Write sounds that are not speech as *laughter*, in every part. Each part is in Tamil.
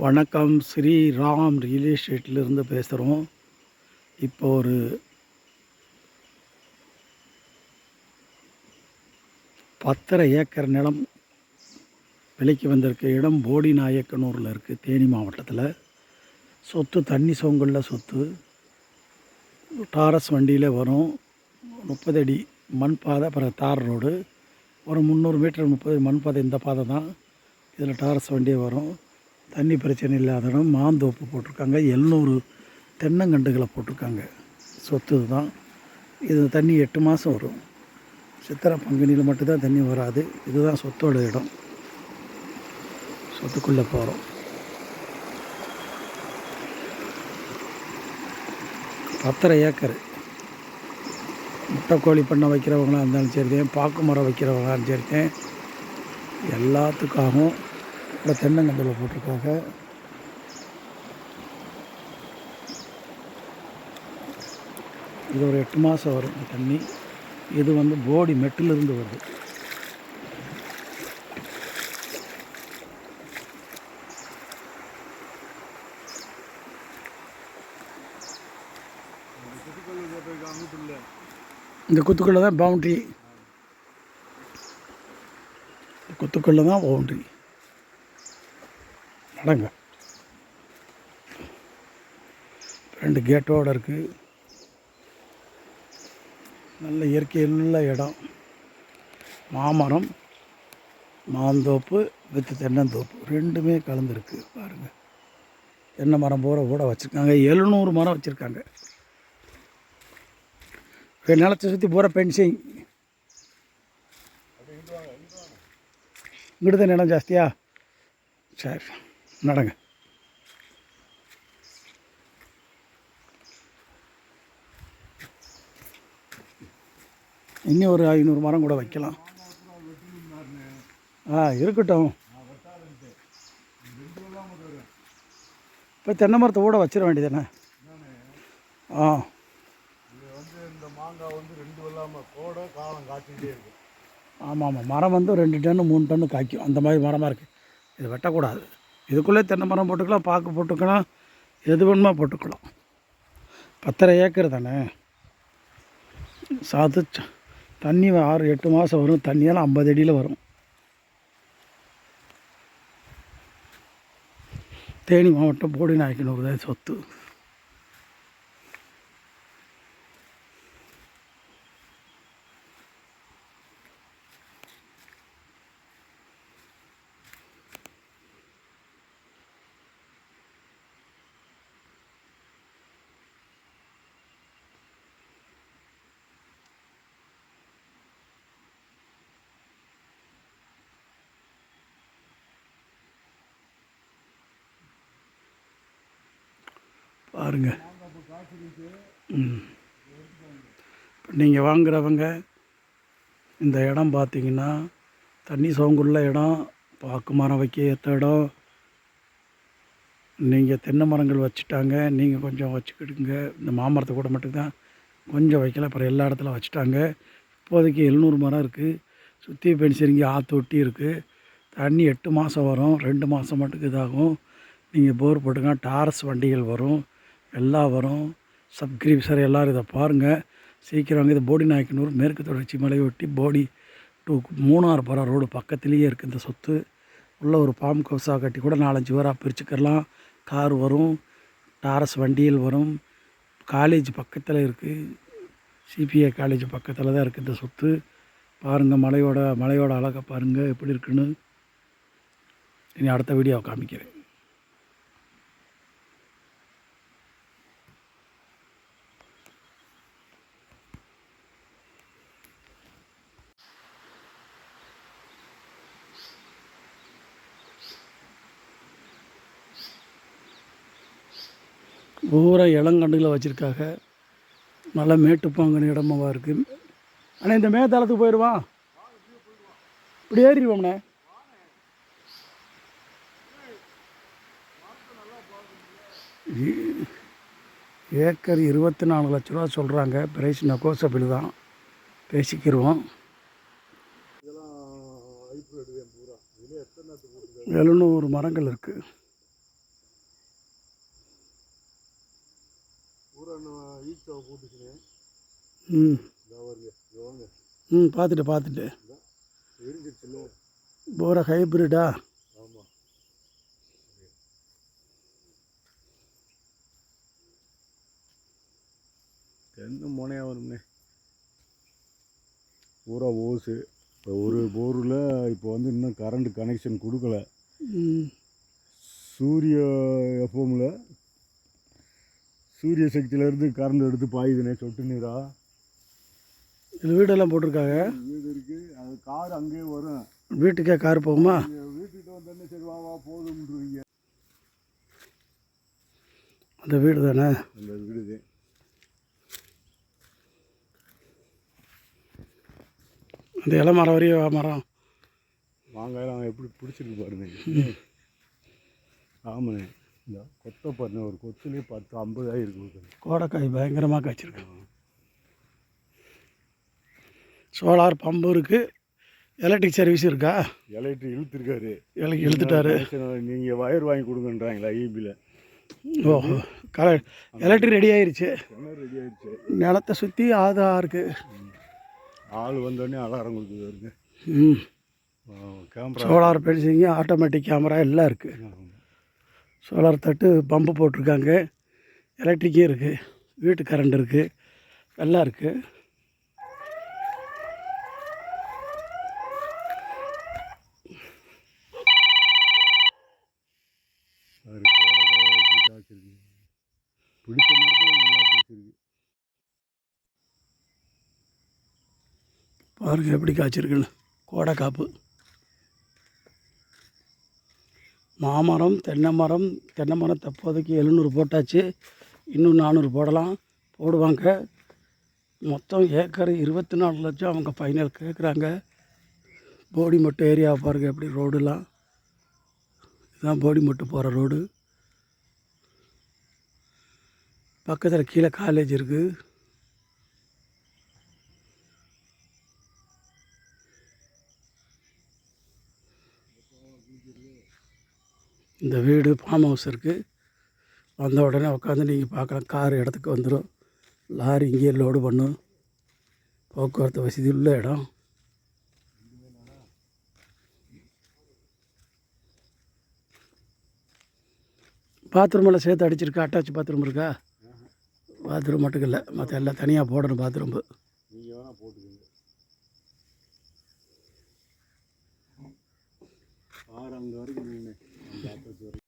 வணக்கம். ஸ்ரீராம் ரியல் எஸ்டேட்லேருந்து பேசுகிறோம் இப்போ ஒரு பத்தரை ஏக்கர் நிலம் விலைக்கு வந்திருக்க. இடம் போடி நாயக்கனூரில் இருக்குது தேனி மாவட்டத்தில். சொத்து தண்ணி சோங்கலில் சொத்து. டாரஸ் வண்டியில் வரும். முப்பது அடி மண் பாதை அப்புறம் தார் ரோடு. ஒரு முந்நூறு மீட்டர் முப்பது மண் பாதை இந்த பாதை தான். இதில் டாரஸ் வண்டியே வரும். தண்ணி பிரச்சனை இல்லாத இடம் மாந்தோப்பு போட்டிருக்காங்க. எழுநூறு தென்னங்கண்டுகளை போட்டிருக்காங்க. சொத்து தான் இது தண்ணி எட்டு மாதம் வரும். சித்திரை பங்குனியில் மட்டும்தான் தண்ணி வராது. இதுதான் சொத்தோட இடம். சொத்துக்குள்ளே போகிறோம் பத்தரை ஏக்கர். முட்டைக்கோழி பண்ணை வைக்கிறவங்களாக இருந்தாலும் சரிதேன் பாக்கு மரம் வைக்கிறவங்களாக சரிதான் எல்லாத்துக்காகவும் இந்த தென்னங்கண்டில் போட்டிருக்காங்க. இது ஒரு எட்டு மாதம் வரும் இந்த தண்ணி. இது வந்து போடி மெட்டிலிருந்து வருது. இந்த குத்துக்குள்ளே தான் பவுண்ட்ரி குத்துக்குள்ளே தான் பவுண்ட்ரி நடங்க ரெண்டு கேட்டோடு இருக்குது நல்ல இயற்கையுள்ள இடம். மாமரம் மாந்தோப்பு வித்து தென்னந்தோப்பு. ரெண்டுமே கலந்துருக்கு பாருங்கள் தென்னை மரம் பூரா கூட வச்சுருக்காங்க. எழுநூறு மரம் வச்சுருக்காங்க. நிலத்தை சுற்றி பூரா பென்சிங் இங்கிட்டு தான் நிலம் ஜாஸ்தியா? சரி. நடங்க. இன்னும் ஒரு ஐநூறு மரம் கூட வைக்கலாம். ஆ இருக்கட்டும். இப்போ தென்னை மரத்தை கூட வச்சிட வேண்டியதானே ஆ. ஆமாம் ஆமாம் மரம் வந்து ரெண்டு டன்னு மூணு டன்னு காய்க்கும். அந்த மாதிரி மரமாக இருக்குது இது வெட்டக்கூடாது. இதுக்குள்ளே தென்னை மரம் போட்டுக்கலாம் பாக்கு போட்டுக்கலாம் எது வேணுமா போட்டுக்கலாம். பத்தரை ஏக்கர் தானே? சாத்து தண்ணி ஆறு எட்டு மாதம் வரும். தண்ணியெல்லாம் ஐம்பது அடியில் வரும். தேனி மாவட்டம் போடி நாயக்கனூர் தான் சொத்து. பாருங்க. இப்போ நீங்கள் வாங்குறவங்க இந்த இடம் பார்த்தீங்கன்னா தண்ணி சோங்குள்ள இடம் பாக்கு மரம் வைக்க ஏற்ற இடம். நீங்கள் தென்னை மரங்கள் வச்சுட்டாங்க நீங்கள் கொஞ்சம் வச்சுக்கிடுங்க. இந்த மாமரத்தை கூட மட்டும்தான் கொஞ்சம் வைக்கல அப்புறம் எல்லா இடத்துல வச்சுட்டாங்க. இப்போதைக்கு எழுநூறு மரம் இருக்குது சுற்றி பென்சிரிங்கி ஆற்று ஒட்டி இருக்குது தண்ணி எட்டு மாதம் வரும் ரெண்டு மாதம் மட்டும் இதாகும். நீங்கள் போர் போட்டுங்க டாரஸ் வண்டிகள் வரும். எல்லாம் வரும். சப்கிரிப்சர் எல்லோரும் இதை பாருங்கள் சீக்கிரம் வாங்க இது போடி நாயக்கனூர் மேற்கு தொடர்ச்சி மலையொட்டி போடி டூ மூணார் போகிற ரோடு பக்கத்துலேயே இருக்குது இந்த சொத்து. உள்ள ஒரு பாம் கவுஸாக கட்டி கூட நாலஞ்சு பேராக பிரிச்சுக்கலாம் கார் வரும். டாரஸ் வண்டியில் வரும். காலேஜ் பக்கத்தில் இருக்குது சிபிஐ காலேஜ் பக்கத்தில் தான் இருக்குது இந்த சொத்து. பாருங்கள் மலையோட மலையோட அழகை பாருங்கள் எப்படி இருக்குன்னு. இனி அடுத்த வீடியோவை காமிக்கிறேன். பூரா இளங்கண்டுகளை வச்சுருக்காங்க நல்லா மேட்டுப்பாங்கன இடமாவா இருக்குது அண்ணா இந்த மேத்தாளத்துக்கு போயிடுவான் இப்படி ஏறிடுவோம்ண்ணே. ஏக்கர் இருபத்தி நாலு லட்ச ரூபா சொல்கிறாங்க பிரைஸ் நெகோசபிள் தான். பேசிக்கிடுவோம் எழுநூறு மரங்கள் இருக்குது ம். ம் பார்த்துட்டு பார்த்துட்டு. பூரா ஹைப்ரிட்டா தென்னை முனையாக வரும்னே. பூரா ஓசு. இப்போ ஒரு போரில் இப்போ வந்து இன்னும் கரண்ட் கனெக்ஷன் கொடுக்கல. சூரிய எஃப்எம்மில் சூரிய சக்தியிலேருந்து கரண்ட் எடுத்து பாயுதுனே சொட்டு நீரா? இதில் வீடெல்லாம் போட்டிருக்காங்க. வீடு இருக்குது அது கார் அங்கேயே வரும். வீட்டுக்கே கார் போகுமா? வீட்டுக்கிட்ட வந்தோடனே சரி வா வா போதும்ன்றீங்க. அந்த வீடு தானே? அந்த வீடு அந்த இலை மரம் வரையும் மரம். மாங்காயெல்லாம் எப்படி பிடிச்சிருக்கு பாருங்க. *laughs* ஆமாண்ணே. கொத்தை பாருங்க ஒரு கொத்துலேயே பத்து ஐம்பதாயிரம் இருக்கு கோடைக்காய் பயங்கரமாக காய்ச்சிருக்கு. சோலார் பம்பு இருக்குது எலக்ட்ரிக் சர்வீஸ் இருக்கா? எலக்ட்ரிக் இழுத்துருக்காரு. இலை இழுத்துட்டாரு. நீங்கள் வயர் வாங்கி கொடுங்கன்றாங்களா ஈபியில் ஓஹோ கலர் எலக்ட்ரிக் ரெடி ஆயிருச்சு. கிணறு ரெடி ஆயிடுச்சு நிலத்தை சுற்றி ஆதா இருக்குது ஆள் வந்தோடனே அலாரம் கொடுக்குறாருங்க ம். கேமரா சோலார் பென்சிங்க ஆட்டோமேட்டிக் கேமரா எல்லாம் இருக்குது சோலார் தட்டு பம்பு போட்டிருக்காங்க. எலக்ட்ரிக்கும் இருக்குது வீட்டு கரண்ட் இருக்குது எல்லாம் இருக்குது அவர் எப்படி பிடிச்ச மரத்தில் நல்லா பிடிச்சிருக்கு பாருங்க எப்படி காய்ச்சிருக்குன்னு. கோடை காப்பு. மாமரம் தென்னை மரம் தென்னை மரம் தற்போதைக்கு எழுநூறு போட்டாச்சு. இன்னும் நானூறு போடலாம். போடுவாங்க. மொத்தம் ஏக்கர் இருபத்தி நாலு லட்சம் அவங்க ஃபைனல் கேட்குறாங்க போடி மட்டும் ஏரியாவை பாருங்கள் எப்படி ரோடுலாம் இதுதான் போடி மட்டும் போகிற ரோடு பக்கத்தில் கீழே காலேஜ் இருக்குது இந்த வீடு ஃபார்ம் ஹவுஸ் இருக்குது வந்த உடனே உட்காந்து நீங்கள் பார்க்கலாம் கார் இடத்துக்கு வந்துடும் லாரி இங்கேயே லோடு பண்ணும். போக்குவரத்து வசதி உள்ள இடம். பாத்ரூம் எல்லாம் சேர்த்து அடிச்சிருக்கா? அட்டாச் பாத்ரூம் இருக்கா? பாத்ரூம் மட்டும் இல்லை. மற்ற எல்லாம் தனியாக போடணும் பாத்ரூம் ஆறு அங்கே வரைக்கும் நின்று அந்த ஆப்போசிட் வரைக்கும்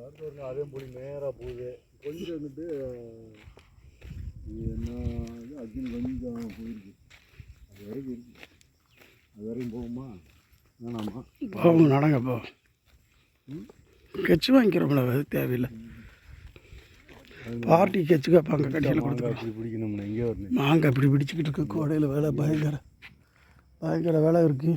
இருந்து அதே போய் நேராக போகுது. கொஞ்சம் வந்துட்டு என்ன அர்ஜுன் கொஞ்சம் போயிருக்கு. அது வரைக்கும் இருக்கு. அது வரைக்கும் போகுமா? வேணாமா? போகும் நடங்க போ. கெச்சு வாங்கிக்கிறோம்ல அது தேவையில்லை. பார்ட்டி கெச்சு கேட்பாங்க கடையில் அப்படி பிடிக்கணும்னா எங்கே வரணும் மாங்காய் இப்படி பிடிச்சிக்கிட்டு இருக்கு கோடையில் வேலை பயங்கர பயங்கர வேலை இருக்குது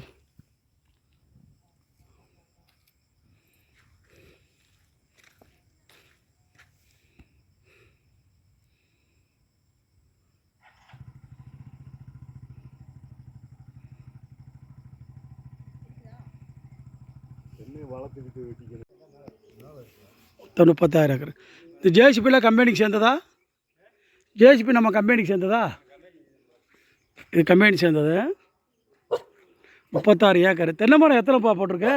வளர்த்துக்கிட்டு வெட்டிக்கணும் மொத்தம் முப்பத்தாயிரம் ஏக்கர். இந்த ஜேசிபிலாம் கம்பெனிக்கு சேர்ந்ததா? ஜேசிபி நம்ம கம்பெனிக்கு சேர்ந்ததா? இது கம்பெனி சேர்ந்தது. முப்பத்தாறு ஏக்கர். தென்னை மரம் எத்தனைப்பா போட்டிருக்க?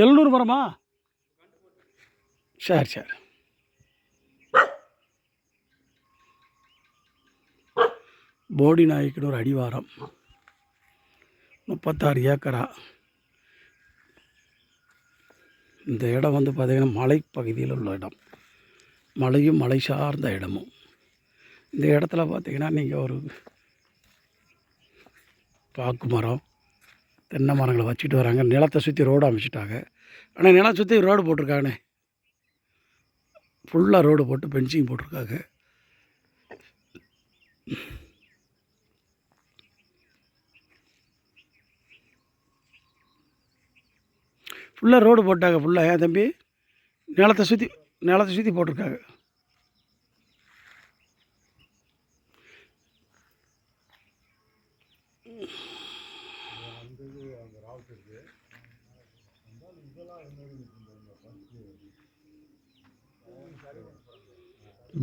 எழுநூறு மரமா? சரி சரி. போடி நாய்க்குன்னு ஒரு அடிவாரம். முப்பத்தாறு ஏக்கரா. இந்த இடம் வந்து பார்த்திங்கன்னா மலைப்பகுதியில் உள்ள இடம். மலையும் மலை சார்ந்த இடமும். இந்த இடத்துல பார்த்திங்கன்னா நீங்கள் ஒரு பாக்கு மரம் தென்னை மரங்களை வச்சுட்டு வராங்க. நிலத்தை சுற்றி ரோடு அமைச்சிட்டாங்க. ஆனால் நிலம் சுற்றி ரோடு போட்டிருக்காங்கண்ணே. ஃபுல்லாக ரோடு போட்டு பென்சிங் போட்டிருக்காங்க. ஃபுல்லாக ரோடு போட்டாங்க ஃபுல்லாக ஏன் தம்பி? நிலத்தை சுற்றி நிலத்தை சுற்றி போட்டிருக்காங்க.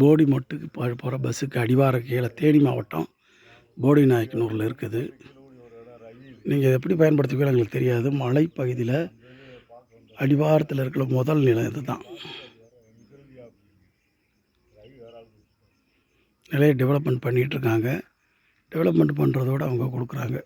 போடி மொட்டுக்கு போகிற பஸ்ஸுக்கு அடிவார கீழே தேனி மாவட்டம். போடி நாயக்கனூரில் இருக்குது. நீங்கள் எப்படி பயன்படுத்துவீங்க எங்களுக்கு தெரியாது. மலைப்பகுதியில் அடிவாரத்தில் இருக்கிற முதல் நிலம் இது தான் டெவலப்மெண்ட் பண்ணிகிட்டு இருக்காங்க. டெவலப்மெண்ட் பண்ணுறதோட அவங்க கொடுக்குறாங்க.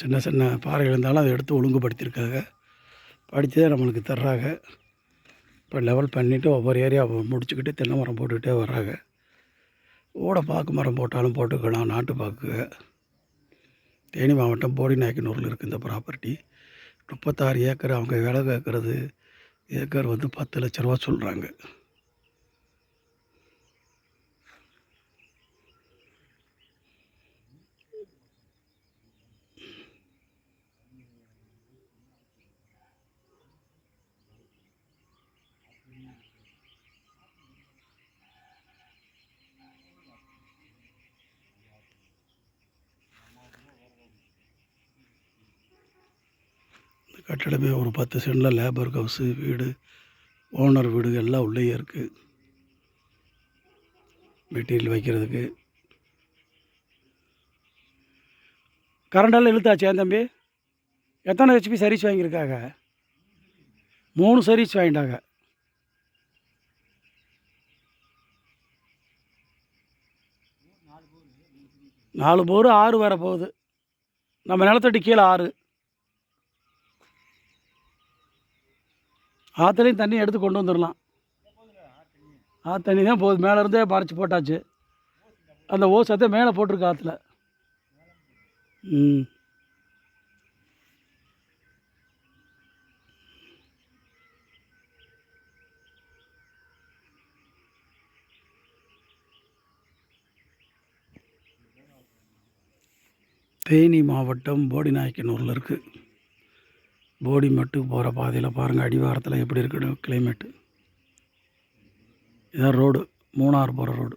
சின்ன சின்ன பாறைகள் இருந்தாலும் அதை எடுத்து ஒழுங்குபடுத்தியிருக்காங்க. படித்ததே நம்மளுக்கு தர்றாங்க. இப்போ லெவல் பண்ணிவிட்டு ஒவ்வொரு ஏரியா முடிச்சுக்கிட்டு தென்னை மரம் போட்டுக்கிட்டே வர்றாங்க. ஓட பாக்கு மரம் போட்டாலும் போட்டுக்கலாம் நாட்டு பாக்கு. தேனி மாவட்டம் போடி நாயக்கனூரில் இருக்குது இந்த ப்ராப்பர்ட்டி முப்பத்தாறு ஏக்கர் அவங்க விலை கேட்குறது ஏக்கர் வந்து பத்து லட்ச ரூபா சொல்கிறாங்க கட்டடமே ஒரு பத்து சென்டில் லேபர் ஹவுஸு வீடு ஓனர் வீடு எல்லாம் உள்ளேயே இருக்குது மெட்டீரியல் வைக்கிறதுக்கு. கரண்டெல்லாம் இழுத்தாச்சே தம்பி? எத்தனை ஹெச்பி சர்வீஸ் வாங்கியிருக்காங்க மூணு சர்வீஸ் வாங்கிட்டாங்க. நாலு போர் ஆறு வர போகுது. நம்ம நிலத்தடி கீழே ஆறு. ஆற்றுலையும் தண்ணி எடுத்து கொண்டு வந்துடலாம் ஆற்று தண்ணி தான் போகுது. மேலே இருந்தே போட்டாச்சு. அந்த ஓசத்தை மேலே போட்டிருக்கு ஆற்றுல ம். தேனி மாவட்டம் போடிநாயக்கனூரில் இருக்குது போடி மட்டும் போகிற பாதையில் பாருங்கள் அடிவாரத்தில் எப்படி இருக்குது கிளைமேட்டு இதான் ரோடு மூணார் போகிற ரோடு